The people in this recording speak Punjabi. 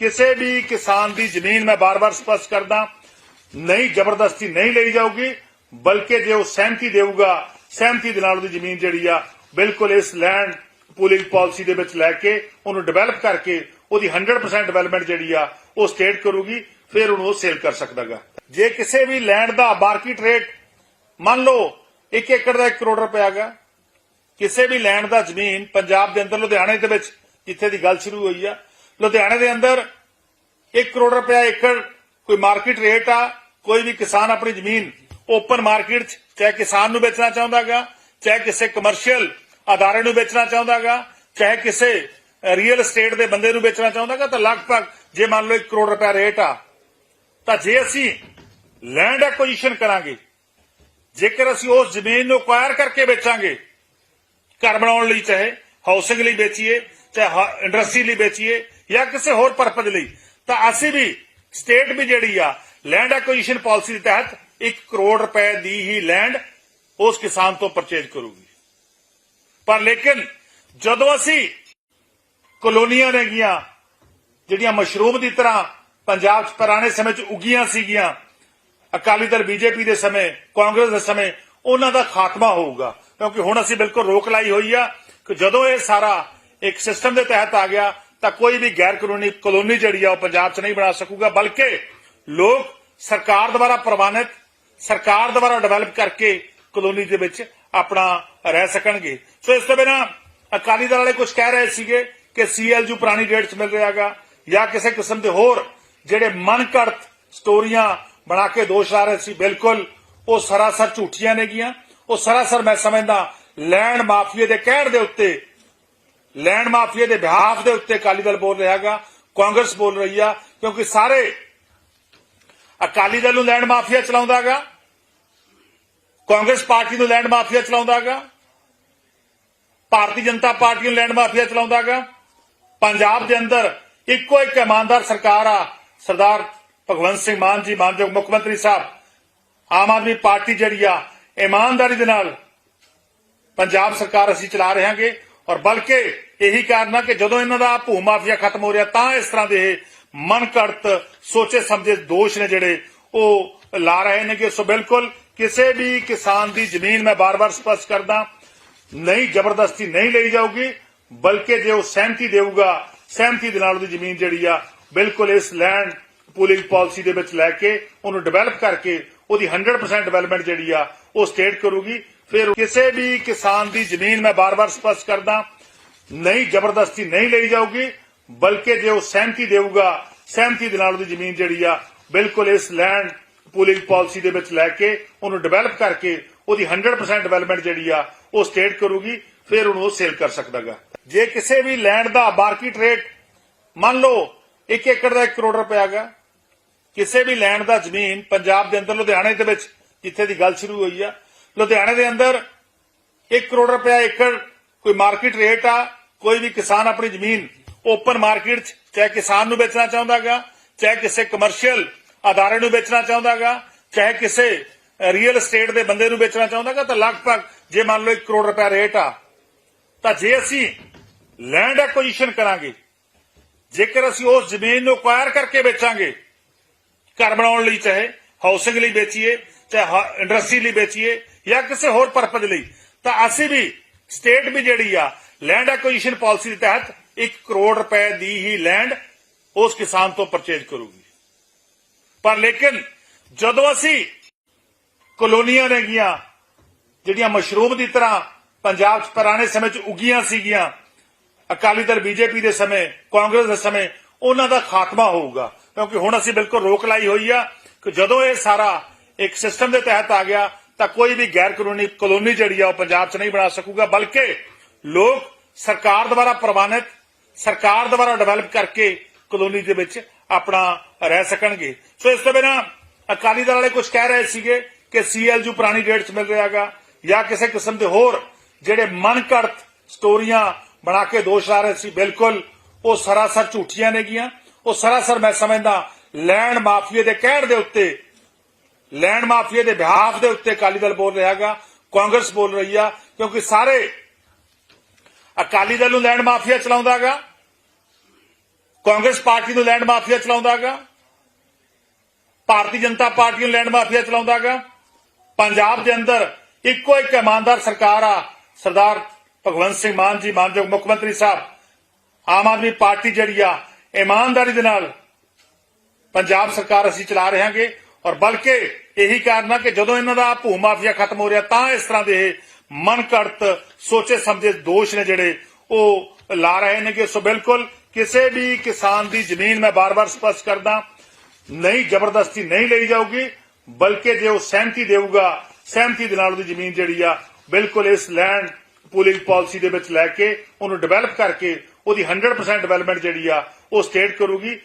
ਕਿਸੇ ਵੀ ਕਿਸਾਨ ਦੀ ਜ਼ਮੀਨ ਮੈਂ ਬਾਰ-ਬਾਰ ਸਪਸ਼ਟ ਕਰਦਾ, ਨਹੀਂ ਜ਼ਬਰਦਸਤੀ ਨਹੀਂ ਲਈ ਜਾਊਗੀ, ਬਲਕਿ ਜੇ ਉਹ ਸਹਿਮਤੀ ਦੇਊਗਾ, ਸਹਿਮਤੀ ਦੇ ਨਾਲ ਉਹਦੀ ਜ਼ਮੀਨ ਜਿਹੜੀ ਆ, ਬਿਲਕੁਲ ਇਸ ਲੈਂਡ ਪੂਲਿੰਗ ਪਾਲਿਸੀ ਦੇ ਵਿੱਚ ਲੈ ਕੇ ਉਹਨੂੰ ਡਿਵੈਲਪ ਕਰਕੇ ਉਹਦੀ 100% ਡਿਵੈਲਪਮੈਂਟ ਜਿਹੜੀ ਆ, ਉਹ ਸਟੇਟ ਕਰੂਗੀ, ਫਿਰ ਉਹਨੂੰ ਉਹ ਸੇਲ ਕਰ ਸਕਦਾਗਾ। ਜੇ ਕਿਸੇ ਵੀ ਲੈਂਡ ਦਾ ਮਾਰਕੀਟ ਰੇਟ ਮੰਨ ਲਓ 1 ਏਕੜ ਦਾ 1 ਕਰੋੜ ਰੁਪਏ ਗਾ ਕਿਸੇ ਵੀ ਲੈਂਡ ਦਾ ਜ਼ਮੀਨ ਪੰਜਾਬ ਦੇ ਅੰਦਰ ਲੁਧਿਆਣੇ ਦੇ ਵਿੱਚ ਜਿੱਥੇ ਦੀ ਗੱਲ ਸ਼ੁਰੂ ਹੋਈ ਆ ਲੁਧਿਆਣੇ ਦੇ ਅੰਦਰ 1 ਕਰੋੜ ਰੁਪਇਆ ਏਕੜ ਕੋਈ ਮਾਰਕੀਟ ਰੇਟ ਆ, ਕੋਈ ਵੀ ਕਿਸਾਨ ਆਪਣੀ ਜ਼ਮੀਨ ਓਪਨ ਮਾਰਕੀਟ 'ਚ, ਚਾਹੇ ਕਿਸਾਨ ਨੂੰ ਵੇਚਣਾ ਚਾਹੁੰਦਾਗਾ ਚਾਹੇ ਕਿਸੇ ਕਮਰਸ਼ੀਅਲ ਅਦਾਰੇ ਨੂੰ ਵੇਚਣਾ ਚਾਹੁੰਦਾਗਾ ਚਾਹੇ ਕਿਸੇ ਰੀਅਲ ਏਸਟੇਟ ਦੇ ਬੰਦੇ ਨੂੰ ਵੇਚਣਾ ਚਾਹੁੰਦਾਗਾ ਤਾਂ ਲਗਭਗ ਜੇ ਮੰਨ ਲਓ 1 ਕਰੋੜ ਰੁਪਇਆ ਰੇਟ ਆ, ਤਾਂ ਜੇ ਅਸੀਂ ਲੈਂਡ ਐਕੁਜੀਸ਼ਨ ਕਰਾਂਗੇ, ਜੇਕਰ ਅਸੀਂ ਉਸ ਜ਼ਮੀਨ ਨੂੰ ਅਕਵਾਇਰ ਕਰਕੇ ਵੇਚਾਂਗੇ, ਘਰ ਬਣਾਉਣ ਲਈ ਚਾਹੇ ਹਾਊਸਿੰਗ ਲਈ ਵੇਚੀਏ, ਚਾਹੇ ਇੰਡਸਟਰੀ ਲਈ ਵੇਚੀਏ ਜਾਂ ਕਿਸੇ ਹੋਰ ਪਰਪਸ ਲਈ, ਤਾਂ ਅਸੀਂ ਵੀ ਸਟੇਟ ਵੀ ਜਿਹੜੀ ਆ ਲੈਂਡ ਐਕੁਜੀਸ਼ਨ ਪਾਲਿਸੀ ਦੇ ਤਹਿਤ 1 ਕਰੋੜ ਰੁਪਏ ਦੀ ਹੀ ਲੈਂਡ ਉਸ ਕਿਸਾਨ ਤੋਂ ਪਰਚੇਜ ਕਰੂਗੀ। ਪਰ ਲੇਕਿਨ ਜਦੋਂ ਅਸੀਂ ਕਲੋਨੀਆਂ ਨੇਗੀਆਂ ਜਿਹੜੀਆਂ ਮਸ਼ਰੂਮ ਦੀ ਤਰ੍ਹਾਂ ਪੰਜਾਬ 'ਚ ਪੁਰਾਣੇ ਸਮੇਂ 'ਚ ਉਗੀਆਂ ਸੀਗੀਆਂ, ਅਕਾਲੀ ਦਲ ਬੀਜੇਪੀ ਦੇ ਸਮੇਂ, ਕਾਂਗਰਸ ਦੇ ਸਮੇਂ, ਉਹਨਾਂ ਦਾ ਖਾਤਮਾ ਹੋਊਗਾ। ਕਿਉਂਕਿ ਹੁਣ ਅਸੀਂ ਬਿਲਕੁਲ ਰੋਕ ਲਾਈ ਹੋਈ ਆ ਕਿ ਜਦੋਂ ਇਹ ਸਾਰਾ ਇੱਕ ਸਿਸਟਮ ਦੇ ਤਹਿਤ ਆ ਗਿਆ ਤਾਂ ਕੋਈ ਵੀ ਗੈਰ ਕਾਨੂੰਨੀ ਕਲੋਨੀ ਜਿਹੜੀ ਆ ਉਹ ਪੰਜਾਬ 'ਚ ਨਹੀਂ ਬਣਾ ਸਕੂਗਾ, ਬਲਕਿ ਲੋਕ ਸਰਕਾਰ ਦੁਆਰਾ ਪ੍ਰਵਾਨਿਤ, ਸਰਕਾਰ ਦੁਆਰਾ ਡਿਵੈਲਪ ਕਰਕੇ ਕਲੋਨੀ ਦੇ ਵਿੱਚ ਆਪਣਾ ਰਹਿ ਸਕਣਗੇ। ਸੋ ਇਸ ਤੋਂ ਬਿਨਾਂ ਅਕਾਲੀ ਦਲ ਵਾਲੇ ਕੁਝ ਕਹਿ ਰਹੇ ਸੀਗੇ ਕਿ ਸੀਐਲਯੂ ਪੁਰਾਣੀ ਰੇਟ 'ਚ ਮਿਲ ਰਿਹਾਗਾ ਜਾਂ ਕਿਸੇ ਕਿਸਮ ਦੇ ਹੋਰ ਜਿਹੜੇ ਮਨਕੜਤ ਸਟੋਰੀਆਂ ਬਣਾ ਕੇ ਦੋਸ਼ ਲਾ ਰਹੇ ਸੀ, ਬਿਲਕੁਲ ਉਹ ਸਰਾਸਰ ਝੂਠੀਆਂ ਨੇਗੀਆਂ। ਉਹ ਸਰਾਸਰ ਮੈਂ ਸਮਝਦਾ ਲੈਂਡ ਮਾਫੀਏ ਦੇ ਕਹਿਣ ਦੇ ਉੱਤੇ ਲੈਂਡ ਮਾਫੀਆ ਦੇ ਬਿਹਾਫ ਦੇ ਉੱਤੇ ਅਕਾਲੀ ਦਲ ਬੋਲ ਰਿਹਾਗਾ ਕਾਂਗਰਸ ਬੋਲ ਰਹੀ ਆ, ਕਿਉਂਕਿ ਸਾਰੇ ਅਕਾਲੀ ਦਲ ਨੂੰ ਲੈਂਡ ਮਾਫੀਆ ਚਲਾਉਂਦਾਗਾ ਕਾਂਗਰਸ ਪਾਰਟੀ ਨੂੰ ਲੈਂਡ ਮਾਫੀਆ ਚਲਾਉਂਦਾਗਾ ਭਾਰਤੀ ਜਨਤਾ ਪਾਰਟੀ ਨੂੰ ਲੈਂਡ ਮਾਫੀਆ ਚਲਾਉਂਦਾਗਾ ਪੰਜਾਬ ਦੇ ਅੰਦਰ ਇੱਕੋ ਇੱਕ ਇਮਾਨਦਾਰ ਸਰਕਾਰ ਆ, ਸਰਦਾਰ ਭਗਵੰਤ ਸਿੰਘ ਮਾਨ ਜੀ, ਮਾਨਯੋਗ ਮੁੱਖ ਮੰਤਰੀ ਸਾਹਿਬ, ਆਮ ਆਦਮੀ ਪਾਰਟੀ ਜਿਹੜੀ ਆ, ਇਮਾਨਦਾਰੀ ਦੇ ਨਾਲ ਪੰਜਾਬ ਸਰਕਾਰ ਅਸੀਂ ਚਲਾ ਰਹੇ ਹਾਂਗੇ, ਔਰ ਬਲਕਿ ਇਹੀ ਕਾਰਨ ਆ ਕਿ ਜਦੋਂ ਇਹਨਾਂ ਦਾ ਭੂ ਮਾਫੀਆ ਖਤਮ ਹੋ ਰਿਹਾ, ਤਾਂ ਇਸ ਤਰ੍ਹਾਂ ਦੇ ਮਨਕੜਤ ਸੋਚੇ ਸਮਝੇ ਦੋਸ਼ ਨੇ ਜਿਹੜੇ ਉਹ ਲਾ ਰਹੇ ਨੇ ਕਿ ਸੋ ਬਿਲਕੁਲ ਕਿਸੇ ਵੀ ਕਿਸਾਨ ਦੀ ਜ਼ਮੀਨ ਮੈਂ ਬਾਰ-ਬਾਰ ਸਪਸ਼ਟ ਕਰਦਾ, ਨਹੀਂ ਜ਼ਬਰਦਸਤੀ ਨਹੀਂ ਲਈ ਜਾਊਗੀ, ਬਲਕਿ ਜੇ ਉਹ ਸਹਿਮਤੀ ਦੇਊਗਾ, ਸਹਿਮਤੀ ਦੇ ਨਾਲ ਉਹਦੀ ਜ਼ਮੀਨ ਜਿਹੜੀ ਆ, ਬਿਲਕੁਲ ਇਸ ਲੈਂਡ ਪੂਲਿੰਗ ਪਾਲਿਸੀ ਦੇ ਵਿੱਚ ਲੈ ਕੇ ਉਹਨੂੰ ਡਿਵੈਲਪ ਕਰਕੇ ਉਹਦੀ 100% ਡਿਵੈਲਪਮੈਂਟ ਜਿਹੜੀ ਆ, ਉਹ ਸਟੇਟ ਕਰੂਗੀ। ਫਿਰ ਕਿਸੇ ਵੀ ਕਿਸਾਨ ਦੀ ਜ਼ਮੀਨ ਮੈਂ ਬਾਰ-ਬਾਰ ਸਪਸ਼ਟ ਕਰਦਾ ਨਹੀਂ ਜ਼ਬਰਦਸਤੀ ਨਹੀਂ ਲਈ ਜਾਊਗੀ, ਬਲਕਿ ਜੇ ਉਹ ਸਹਿਮਤੀ ਦੇਊਗਾ, ਸਹਿਮਤੀ ਦੇ ਨਾਲ ਉਹਦੀ ਜ਼ਮੀਨ ਜਿਹੜੀ ਆ, ਬਿਲਕੁਲ ਇਸ ਲੈਂਡ ਪੂਲਿੰਗ ਪਾਲਿਸੀ ਦੇ ਵਿੱਚ ਲੈ ਕੇ ਉਹਨੂੰ ਡਿਵੈਲਪ ਕਰਕੇ ਉਹਦੀ 100% ਡਿਵੈਲਪਮੈਂਟ ਜਿਹੜੀ ਆ, ਉਹ ਸਟੇਟ ਕਰੂਗੀ, ਫਿਰ ਉਹਨੂੰ ਉਹ ਸੇਲ ਕਰ ਸਕਦਾਗਾ। ਜੇ ਕਿਸੇ ਵੀ ਲੈਂਡ ਦਾ ਮਾਰਕੀਟ ਰੇਟ ਮੰਨ ਲਓ 1 ਏਕੜ ਦਾ 1 ਕਰੋੜ ਰੁਪਏ ਗਾ ਕਿਸੇ ਵੀ ਲੈਂਡ ਦਾ ਜ਼ਮੀਨ ਪੰਜਾਬ ਦੇ ਅੰਦਰ ਲੁਧਿਆਣੇ ਦੇ ਵਿੱਚ, ਜਿੱਥੇ ਦੀ ਗੱਲ ਸ਼ੁਰੂ ਹੋਈ ਆ, ਲੁਧਿਆਣੇ ਦੇ ਅੰਦਰ 1 ਕਰੋੜ ਰੁਪਏ ਏਕੜ ਕੋਈ ਮਾਰਕੀਟ ਰੇਟ ਆ ਕੋਈ ਵੀ ਕਿਸਾਨ ਆਪਣੀ ਜ਼ਮੀਨ ਓਪਨ ਮਾਰਕੀਟ 'ਚ, ਚਾਹੇ ਕਿਸਾਨ ਨੂੰ ਵੇਚਣਾ ਚਾਹੁੰਦਾਗਾ ਚਾਹੇ ਕਿਸੇ ਕਮਰਸ਼ੀਅਲ ਅਦਾਰੇ ਨੂੰ ਵੇਚਣਾ ਚਾਹੁੰਦਾਗਾ ਚਾਹੇ ਕਿਸੇ ਰੀਅਲ ਏਸਟੇਟ ਦੇ ਬੰਦੇ ਨੂੰ ਵੇਚਣਾ ਚਾਹੁੰਦਾਗਾ ਤਾਂ ਲਗਭਗ ਜੇ ਮੰਨ ਲਓ 1 ਕਰੋੜ ਰੁਪਏ ਰੇਟ ਆ, ਤਾਂ ਜੇ ਅਸੀਂ ਲੈਂਡ ਐਕੁਜੀਸ਼ਨ ਕਰਾਂਗੇ, ਜੇਕਰ ਅਸੀਂ ਉਸ ਜ਼ਮੀਨ ਨੂੰ ਅਕਵਾਇਰ ਕਰਕੇ ਵੇਚਾਂਗੇ, ਘਰ ਬਣਾਉਣ ਲਈ ਚਾਹੇ ਹਾਊਸਿੰਗ ਲਈ ਵੇਚੀਏ, ਚਾਹੇ ਇੰਡਸਟਰੀ ਲਈ ਵੇਚੀਏ, ਜਾਂ ਕਿਸੇ ਹੋਰ ਪਰਪਸ ਲਈ, ਤਾਂ ਅਸੀਂ ਵੀ ਸਟੇਟ ਵੀ ਜਿਹੜੀ ਆ ਲੈਂਡ ਐਕੁਜੀਸ਼ਨ ਪਾਲਿਸੀ ਦੇ ਤਹਿਤ 1 ਕਰੋੜ ਰੁਪਏ ਦੀ ਹੀ ਲੈਂਡ ਉਸ ਕਿਸਾਨ ਤੋਂ ਪਰਚੇਜ ਕਰੂਗੀ। ਪਰ ਲੇਕਿਨ ਜਦੋਂ ਅਸੀਂ ਕਲੋਨੀਆਂ ਨੇਗੀਆਂ ਜਿਹੜੀਆਂ ਮਸ਼ਰੂਮ ਦੀ ਤਰ੍ਹਾਂ ਪੰਜਾਬ 'ਚ ਪੁਰਾਣੇ ਸਮੇਂ 'ਚ ਉਗੀਆਂ ਸੀਗੀਆਂ, ਅਕਾਲੀ ਦਲ ਬੀਜੇਪੀ ਦੇ ਸਮੇਂ, ਕਾਂਗਰਸ ਦੇ ਸਮੇਂ, ਉਹਨਾਂ ਦਾ ਖਾਤਮਾ ਹੋਊਗਾ। ਕਿਉਂਕਿ ਹੁਣ ਅਸੀਂ ਬਿਲਕੁਲ ਰੋਕ ਲਾਈ ਹੋਈ ਆ ਕਿ ਜਦੋਂ ਇਹ ਸਾਰਾ ਇੱਕ ਸਿਸਟਮ ਦੇ ਤਹਿਤ ਆ ਗਿਆ, ਤਾਂ ਕੋਈ ਵੀ ਗੈਰ ਕਾਨੂੰਨੀ ਕਲੋਨੀ ਜਿਹੜੀ ਆ ਉਹ ਪੰਜਾਬ 'ਚ ਨਹੀਂ ਬਣਾ ਸਕੂਗਾ, ਬਲਕਿ ਲੋਕ ਸਰਕਾਰ ਦੁਆਰਾ ਪ੍ਰਵਾਨਿਤ, ਸਰਕਾਰ ਦੁਆਰਾ ਡਿਵੈਲਪ ਕਰਕੇ ਕਲੋਨੀ ਦੇ ਵਿੱਚ ਆਪਣਾ ਰਹਿ ਸਕਣਗੇ। ਸੋ ਇਸ ਤੋਂ ਬਿਨਾਂ ਅਕਾਲੀ ਦਲ ਵਾਲੇ ਕੁਝ ਕਹਿ ਰਹੇ ਸੀਗੇ ਕਿ ਸੀਐਲਯੂ ਪੁਰਾਣੀ ਰੇਟ 'ਚ ਮਿਲ ਰਿਹਾਗਾ ਜਾਂ ਕਿਸੇ ਕਿਸਮ ਦੇ ਹੋਰ ਜਿਹੜੇ ਮਨਕੜਤ ਸਟੋਰੀਆਂ ਬਣਾ ਕੇ ਦੋਸ਼ ਲਾ ਰਹੇ ਸੀ, ਬਿਲਕੁਲ ਉਹ ਸਰਾਸਰ ਝੂਠੀਆਂ ਨੇਗੀਆਂ ਉਹ ਸਰਾਸਰ ਮੈਂ ਸਮਝਦਾ ਲੈਂਡ ਮਾਫੀਏ ਦੇ ਕਹਿਣ ਦੇ ਉੱਤੇ, ਲੈਂਡ ਮਾਫੀਏ ਦੇ ਬਿਹਾਫ ਦੇ ਉੱਤੇ ਅਕਾਲੀ ਦਲ ਬੋਲ ਰਿਹਾਗਾ, ਕਾਂਗਰਸ ਬੋਲ ਰਹੀ ਆ, ਕਿਉਂਕਿ ਸਾਰੇ ਅਕਾਲੀ ਦਲ ਨੂੰ ਲੈਂਡ ਮਾਫੀਆ ਚਲਾਉਂਦਾਗਾ। ਕਾਂਗਰਸ ਪਾਰਟੀ ਨੂੰ ਲੈਂਡ ਮਾਫੀਆ ਚਲਾਉਂਦਾਗਾ। ਭਾਰਤੀ ਜਨਤਾ ਪਾਰਟੀ ਨੂੰ ਲੈਂਡ ਮਾਫੀਆ ਚਲਾਉਂਦਾਗਾ। ਪੰਜਾਬ ਦੇ ਅੰਦਰ ਇੱਕੋ ਇੱਕ ਇਮਾਨਦਾਰ ਸਰਕਾਰ ਆ, ਸਰਦਾਰ ਭਗਵੰਤ ਸਿੰਘ ਮਾਨ ਜੀ, ਮਾਨਯੋਗ ਮੁੱਖ ਮੰਤਰੀ ਸਾਹਿਬ। ਆਮ ਆਦਮੀ ਪਾਰਟੀ ਜਿਹੜੀ ਆ, ਇਮਾਨਦਾਰੀ ਦੇ ਨਾਲ ਪੰਜਾਬ ਸਰਕਾਰ ਅਸੀਂ ਚਲਾ ਰਹੇ ਹਾਂਗੇ ਔਰ ਬਲਕਿ ਇਹੀ ਕਾਰਨ ਆ ਕਿ ਜਦੋਂ ਇਹਨਾਂ ਦਾ ਭੂ ਮਾਫੀਆ ਖਤਮ ਹੋ ਰਿਹਾ, ਤਾਂ ਇਸ ਤਰ੍ਹਾਂ ਦੇ ਮਨ ਘੜਤ ਸੋਚੇ ਸਮਝੇ ਦੋਸ਼ ਨੇ ਜਿਹੜੇ ਉਹ ਲਾ ਰਹੇ ਨੇ ਕਿ ਸੋ ਬਿਲਕੁਲ ਕਿਸੇ ਵੀ ਕਿਸਾਨ ਦੀ ਜ਼ਮੀਨ ਮੈਂ ਬਾਰ-ਬਾਰ ਸਪਸ਼ਟ ਕਰਦਾ, ਨਹੀਂ ਜ਼ਬਰਦਸਤੀ ਨਹੀਂ ਲਈ ਜਾਊਗੀ, ਬਲਕਿ ਜੇ ਉਹ ਸਹਿਮਤੀ ਦੇਊਗਾ, ਸਹਿਮਤੀ ਦੇ ਨਾਲ ਉਹਦੀ ਜ਼ਮੀਨ ਜਿਹੜੀ ਆ, ਬਿਲਕੁਲ ਇਸ ਲੈਂਡ ਪੂਲਿੰਗ ਪਾਲਿਸੀ ਦੇ ਵਿੱਚ ਲੈ ਕੇ ਉਹਨੂੰ ਡਿਵੈਲਪ ਕਰਕੇ ਉਹਦੀ 100% ਡਿਵੈਲਪਮੈਂਟ ਜਿਹੜੀ ਆ, ਉਹ ਸਟੇਟ ਕਰੂਗੀ।